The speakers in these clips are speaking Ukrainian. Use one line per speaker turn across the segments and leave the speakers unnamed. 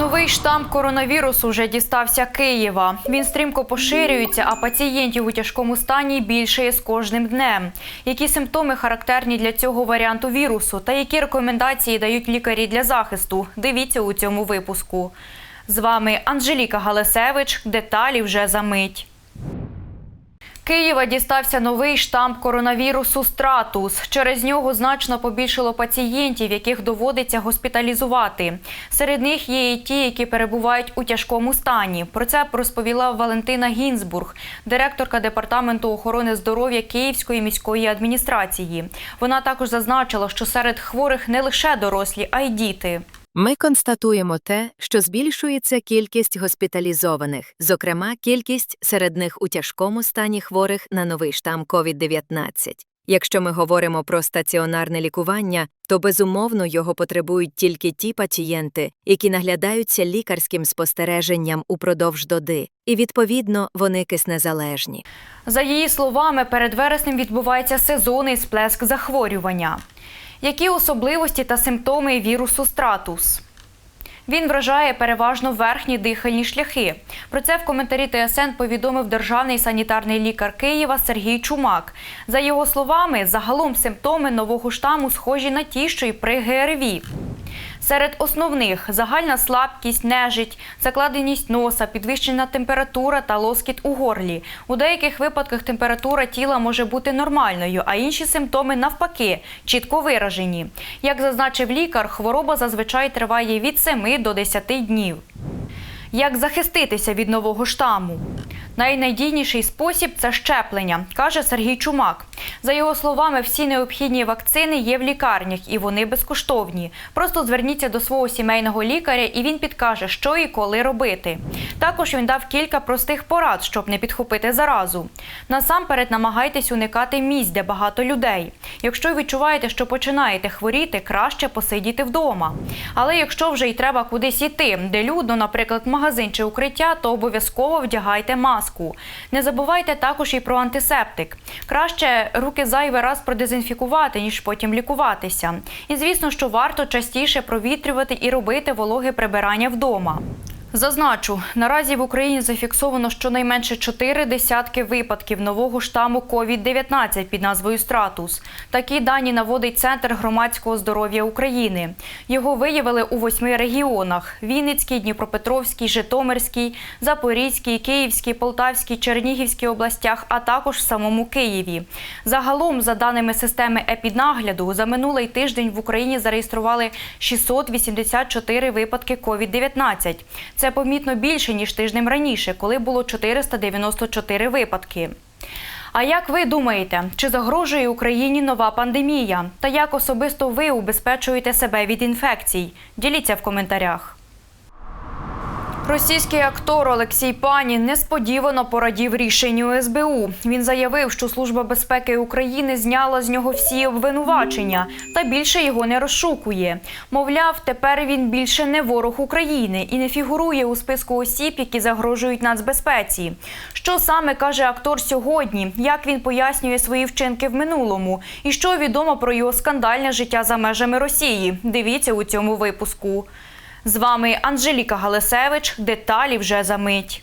Новий штам коронавірусу вже дістався Києва. Він стрімко поширюється, а пацієнтів у тяжкому стані більше з кожним днем. Які симптоми характерні для цього варіанту вірусу та які рекомендації дають лікарі для захисту? Дивіться у цьому випуску. З вами Анжеліка Галасевич. Деталі вже за мить. Києва дістався новий штам коронавірусу Стратус. Через нього значно побільшало пацієнтів, яких доводиться госпіталізувати. Серед них є і ті, які перебувають у тяжкому стані. Про це розповіла Валентина Гінзбург, директорка департаменту охорони здоров'я Київської міської адміністрації. Вона також зазначила, що серед хворих не лише дорослі, а й діти.
Ми констатуємо те, що збільшується кількість госпіталізованих, зокрема, кількість серед них у тяжкому стані хворих на новий штам COVID-19. Якщо ми говоримо про стаціонарне лікування, то безумовно його потребують тільки ті пацієнти, які наглядаються лікарським спостереженням упродовж доди, і відповідно вони киснезалежні.
За її словами, перед вереснем відбувається сезонний сплеск захворювання. Які особливості та симптоми вірусу стратус? Він вражає переважно верхні дихальні шляхи. Про це в коментарі ТСН повідомив державний санітарний лікар Києва Сергій Чумак. За його словами, загалом симптоми нового штаму схожі на ті, що й при ГРВІ. Серед основних загальна слабкість, нежить, закладеність носа, підвищена температура та лоскіт у горлі. У деяких випадках температура тіла може бути нормальною, а інші симптоми навпаки чітко виражені. Як зазначив лікар, хвороба зазвичай триває від 7 до 10 днів. Як захиститися від нового штаму? Найнадійніший спосіб це щеплення, каже Сергій Чумак. За його словами, всі необхідні вакцини є в лікарнях і вони безкоштовні. Просто зверніться до свого сімейного лікаря, і він підкаже, що і коли робити. Також він дав кілька простих порад, щоб не підхопити заразу. Насамперед намагайтесь уникати місць, де багато людей. Якщо відчуваєте, що починаєте хворіти, краще посидіти вдома. Але якщо вже й треба кудись іти, де людно, наприклад, магазин чи укриття, то обов'язково вдягайте маску. Не забувайте також і про антисептик. Краще руки зайвий раз продезінфікувати, ніж потім лікуватися. І звісно, що варто частіше провітрювати і робити вологе прибирання вдома. Зазначу, наразі в Україні зафіксовано щонайменше чотири десятки випадків нового штаму COVID-19 під назвою Стратус. Такі дані наводить Центр громадського здоров'я України. Його виявили у восьми регіонах: Вінницький, Дніпропетровський, Житомирський, Запорізький, Київський, Полтавський, Чернігівській областях, а також в самому Києві. Загалом, за даними системи епіднагляду, за минулий тиждень в Україні зареєстрували 684 випадки COVID-19. Це помітно більше, ніж тижнем раніше, коли було 494 випадки. А як ви думаєте, чи загрожує Україні нова пандемія? Та як особисто ви убезпечуєте себе від інфекцій? Діліться в коментарях. Російський актор Олексій Панін несподівано порадів рішенню СБУ. Він заявив, що Служба безпеки України зняла з нього всі обвинувачення та більше його не розшукує. Мовляв, тепер він більше не ворог України і не фігурує у списку осіб, які загрожують нацбезпеці. Що саме каже актор сьогодні? Як він пояснює свої вчинки в минулому? І що відомо про його скандальне життя за межами Росії? Дивіться у цьому випуску. З вами Анжеліка Галасевич. Деталі вже за мить.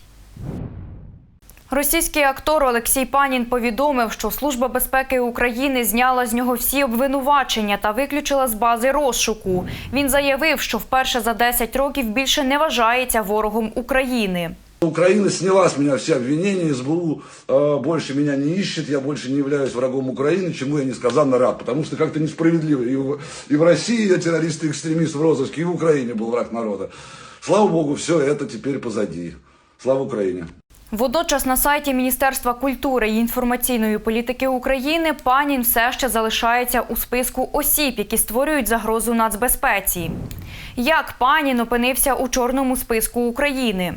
Російський актор Олексій Панін повідомив, що Служба безпеки України зняла з нього всі обвинувачення та виключила з бази розшуку. Він заявив, що вперше за 10 років більше не вважається ворогом України.
Украина сняла с меня все обвинения, СБУ э, больше меня не ищет, я больше не являюсь врагом Украины, чему я несказанно рад, потому что как-то несправедливо. И в, и в России я террорист и экстремист в розыске, и в Украине был враг народа. Слава Богу, все это теперь позади. Слава Украине!
Водночас на сайті Міністерства культури і інформаційної політики України панін все ще залишається у списку осіб, які створюють загрозу нацбезпеці. Як панін опинився у чорному списку України?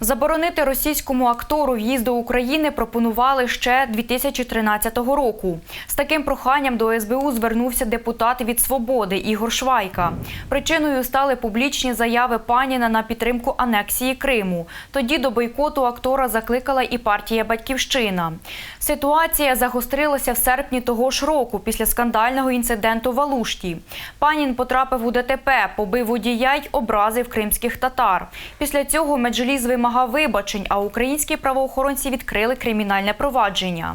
Заборонити російському актору в'їзд до України пропонували ще 2013 року. З таким проханням до СБУ звернувся депутат від свободи Ігор Швайка. Причиною стали публічні заяви паніна на підтримку анексії Криму. Тоді до бойкоту актора закликала і партія Батьківщина. Ситуація загострилася в серпні того ж року після скандального інциденту в Алушті. Панін потрапив у ДТП, побив водія й образив кримських татар. Після цього Меджліз вимагав вибачень, а українські правоохоронці відкрили кримінальне провадження.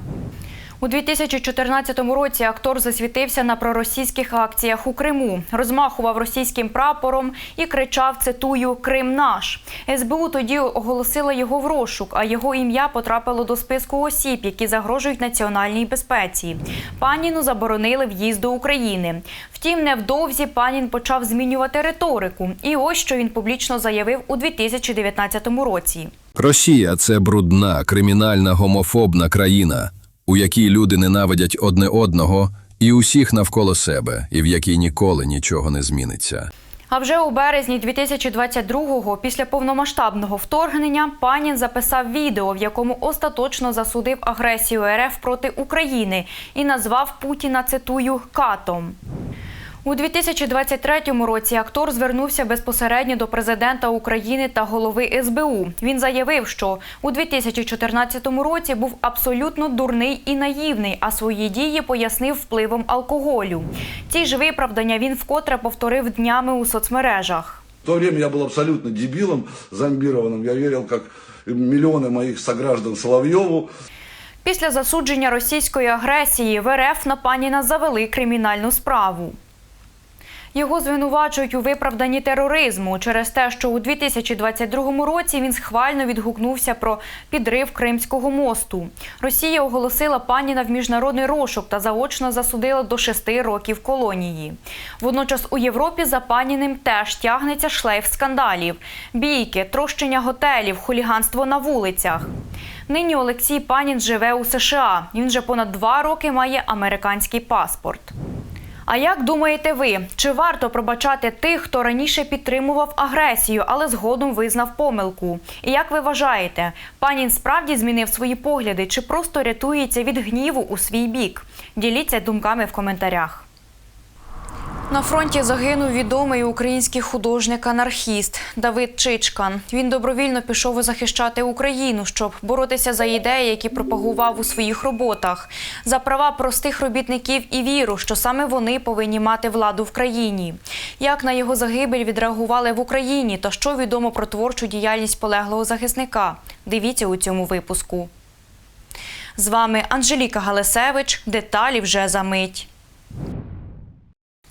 У 2014 році актор засвітився на проросійських акціях у Криму, розмахував російським прапором і кричав: цитую Крим наш. СБУ тоді оголосила його в розшук, а його ім'я потрапило до списку осіб, які загрожують національній безпеці. Паніну заборонили в'їзд до України. Втім, невдовзі панін почав змінювати риторику. І ось що він публічно заявив у 2019 році.
Росія це брудна, кримінальна, гомофобна країна, у якій люди ненавидять одне одного і усіх навколо себе, і в якій ніколи нічого не зміниться.
А вже у березні 2022-го, після повномасштабного вторгнення, панін записав відео, в якому остаточно засудив агресію РФ проти України і назвав Путіна цитую катом. У 2023 році актор звернувся безпосередньо до президента України та голови СБУ. Він заявив, що у 2014 році був абсолютно дурний і наївний, а свої дії пояснив впливом алкоголю. Ці ж виправдання він вкотре повторив днями у соцмережах.
В то время я был абсолютно дебилом, зомбированным. Я верил, как миллионы моих сограждан Соловьеву.
Після засудження російської агресії в РФ на паніна завели кримінальну справу. Його звинувачують у виправданні тероризму через те, що у 2022 році він схвально відгукнувся про підрив Кримського мосту. Росія оголосила паніна в міжнародний розшук та заочно засудила до шести років колонії. Водночас у Європі за паніним теж тягнеться шлейф скандалів: бійки, трощення готелів, хуліганство на вулицях. Нині Олексій Панін живе у США. Він вже понад два роки має американський паспорт. А як думаєте ви, чи варто пробачати тих, хто раніше підтримував агресію, але згодом визнав помилку? І як ви вважаєте, панін справді змінив свої погляди чи просто рятується від гніву у свій бік? Діліться думками в коментарях. На фронті загинув відомий український художник-анархіст Давид Чичкан. Він добровільно пішов захищати Україну, щоб боротися за ідеї, які пропагував у своїх роботах, за права простих робітників і віру, що саме вони повинні мати владу в країні. Як на його загибель відреагували в Україні та що відомо про творчу діяльність полеглого захисника? Дивіться у цьому випуску. З вами Анжеліка Галасевич. Деталі вже за мить.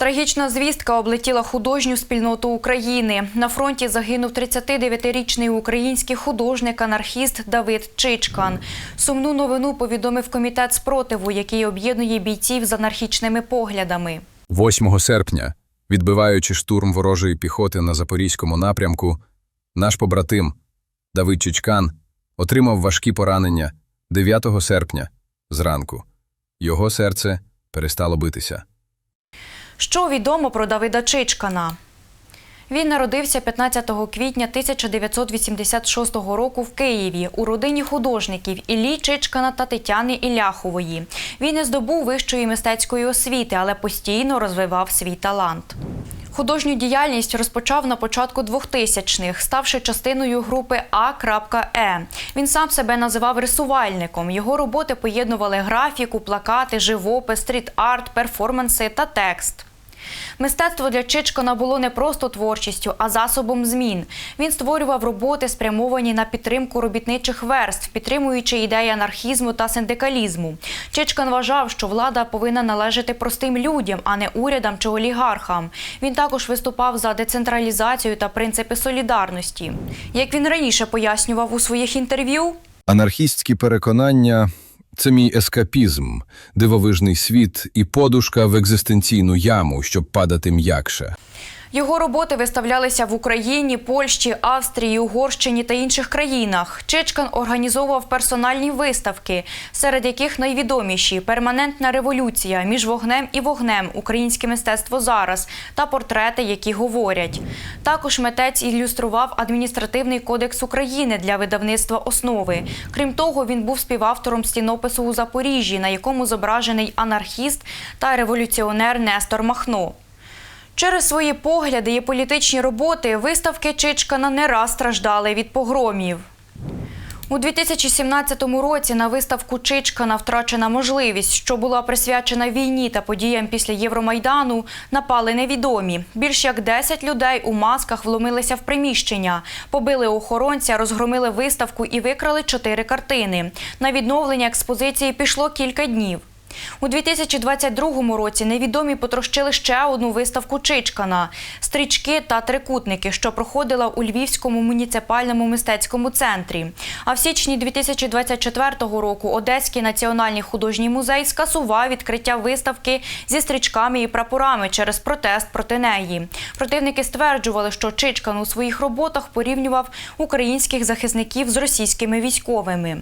Трагічна звістка облетіла художню спільноту України. На фронті загинув 39-річний український художник-анархіст Давид Чичкан. Сумну новину повідомив комітет спротиву, який об'єднує бійців з анархічними поглядами.
8 серпня, відбиваючи штурм ворожої піхоти на запорізькому напрямку, наш побратим Давид Чичкан отримав важкі поранення 9 серпня зранку. Його серце перестало битися.
Що відомо про Давида Чичкана? Він народився 15 квітня 1986 року в Києві у родині художників Іллі Чичкана та Тетяни Іляхової. Він не здобув вищої мистецької освіти, але постійно розвивав свій талант. Художню діяльність розпочав на початку 2000-х, ставши частиною групи А.Е. Він сам себе називав рисувальником. Його роботи поєднували графіку, плакати, живопис, стріт-арт, перформанси та текст. Мистецтво для Чичкана було не просто творчістю, а засобом змін. Він створював роботи, спрямовані на підтримку робітничих верств, підтримуючи ідеї анархізму та синдикалізму. Чичкан вважав, що влада повинна належати простим людям, а не урядам чи олігархам. Він також виступав за децентралізацію та принципи солідарності. Як він раніше пояснював у своїх інтерв'ю,
Анархістські переконання це мій ескапізм, дивовижний світ і подушка в екзистенційну яму, щоб падати м'якше.
Його роботи виставлялися в Україні, Польщі, Австрії, Угорщині та інших країнах. Чичкан організовував персональні виставки, серед яких найвідоміші перманентна революція між вогнем і вогнем, українське мистецтво зараз та портрети, які говорять. Також митець ілюстрував адміністративний кодекс України для видавництва основи. Крім того, він був співавтором стінопису у Запоріжжі, на якому зображений анархіст та революціонер Нестор Махно. Через свої погляди і політичні роботи виставки Чичкана не раз страждали від погромів. У 2017 році на виставку Чичкана втрачена можливість, що була присвячена війні та подіям після Євромайдану, напали невідомі. Більш як 10 людей у масках вломилися в приміщення, побили охоронця, розгромили виставку і викрали чотири картини. На відновлення експозиції пішло кілька днів. У 2022 році невідомі потрощили ще одну виставку Чичкана стрічки та трикутники, що проходила у Львівському муніципальному мистецькому центрі. А в січні 2024 року Одеський національний художній музей скасував відкриття виставки зі стрічками і прапорами через протест проти неї. Противники стверджували, що Чичкан у своїх роботах порівнював українських захисників з російськими військовими.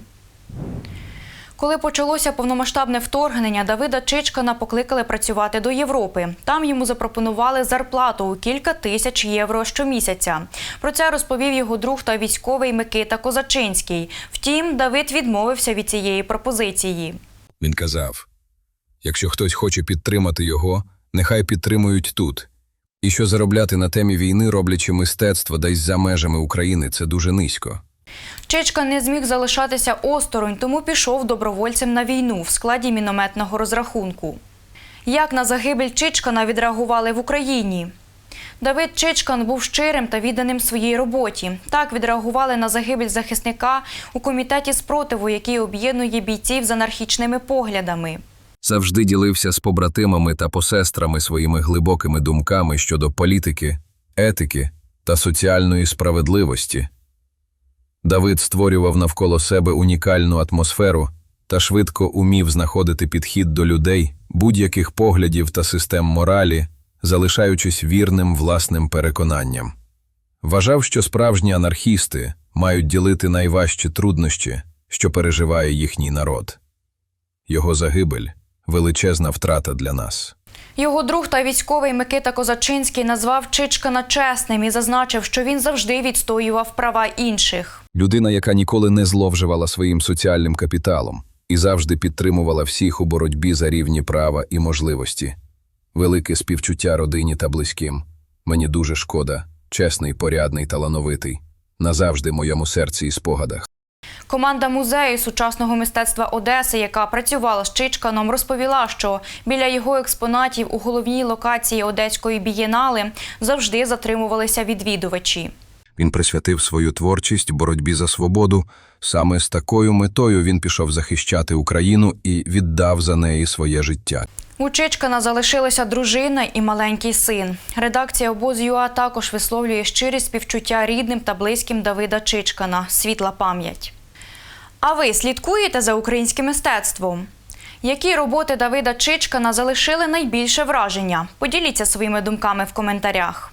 Коли почалося повномасштабне вторгнення, Давида Чичкана покликали працювати до Європи. Там йому запропонували зарплату у кілька тисяч євро щомісяця. Про це розповів його друг та військовий Микита Козачинський. Втім, Давид відмовився від цієї пропозиції.
Він казав: якщо хтось хоче підтримати його, нехай підтримують тут. І що заробляти на темі війни, роблячи мистецтво десь за межами України, це дуже низько.
Чичка не зміг залишатися осторонь, тому пішов добровольцем на війну в складі мінометного розрахунку. Як на загибель Чичкана відреагували в Україні? Давид Чичкан був щирим та відданим своїй роботі. Так відреагували на загибель захисника у комітеті спротиву, який об'єднує бійців з анархічними поглядами.
Завжди ділився з побратимами та посестрами своїми глибокими думками щодо політики, етики та соціальної справедливості. Давид створював навколо себе унікальну атмосферу та швидко умів знаходити підхід до людей, будь-яких поглядів та систем моралі, залишаючись вірним власним переконанням. Вважав, що справжні анархісти мають ділити найважчі труднощі, що переживає їхній народ. Його загибель величезна втрата для нас.
Його друг та військовий Микита Козачинський назвав Чичкана чесним і зазначив, що він завжди відстоював права інших.
Людина, яка ніколи не зловживала своїм соціальним капіталом і завжди підтримувала всіх у боротьбі за рівні права і можливості. Велике співчуття родині та близьким. Мені дуже шкода, чесний, порядний, талановитий. Назавжди в моєму серці і спогадах.
Команда музею сучасного мистецтва Одеси, яка працювала з Чичканом, розповіла, що біля його експонатів у головній локації Одеської бієнали завжди затримувалися відвідувачі.
Він присвятив свою творчість боротьбі за свободу. Саме з такою метою він пішов захищати Україну і віддав за неї своє життя.
У Чичкана залишилася дружина і маленький син. Редакція обоз.ЮА також висловлює щирі співчуття рідним та близьким Давида Чичкана. Світла пам'ять. А ви слідкуєте за українським мистецтвом? Які роботи Давида Чичкана залишили найбільше враження? Поділіться своїми думками в коментарях.